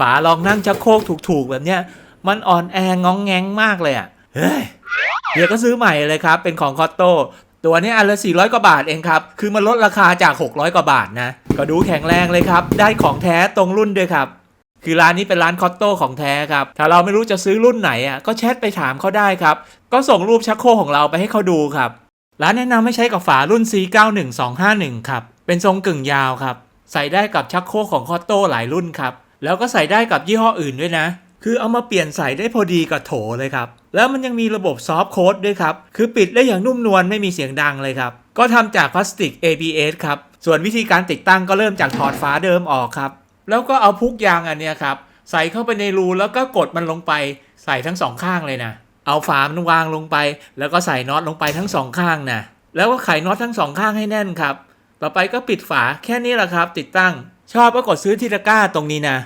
ฝารองนั่งชักโครกถูกๆแบบเนี้ยมันอ่อนแององแงงมากเลยอะ่ะเฮ้ยเดี๋ยวก็ซื้อใหม่เลยครับ เป็นของคอตโต้ตัวนี้อันละ 400 กว่าบาทเองครับ คือมันลดราคาจาก 600 กว่าบาทนะ ก็ดูแข็งแรงเลยครับ ได้ของแท้ตรงรุ่นด้วยครับ คือร้านนี้เป็นร้านคอตโต้ของแท้ครับ ถ้าเราไม่รู้จะซื้อรุ่นไหนอะ ก็แชทไปถามเขาได้ครับ ก็ส่งรูปชักโครกของเราไปให้เขาดูครับ ร้านแนะนำให้ใช้กับฝารุ่น C91251 ครับ เป็นทรงกึ่งยาวครับ ใส่ได้กับชักโครกของคอตโต้หลายรุ่นครับ แล้วก็ใส่ได้กับยี่ห้ออื่นด้วยนะ คือเอามาเปลี่ยนใส่ได้พอดีกับโถเลยครับ แล้วมันยังมีระบบซอฟต์โค้ดด้วยครับ คือปิดได้อย่างนุ่มนวลไม่มีเสียงดังเลยครับ ก็ทำจากพลาสติก ABS ครับ ส่วนวิธีการติดตั้งก็เริ่มจากถอดฝาเดิมออกครับ แล้วก็เอาพุกยางอันเนี้ยครับใส่เข้าไปในรูแล้วก็กดมันลงไปใส่ทั้งสองข้างเลยนะ เอาฝามันวางลงไป แล้วก็ใส่น็อตลงไปทั้งสองข้างนะแล้วก็ไขน็อตทั้งสองข้างให้แน่นครับ ต่อไปก็ปิดฝาแค่นี้แหละครับ ติดตั้ง ชอบก็กดซื้อที่ตะกร้าตรงนี้นะ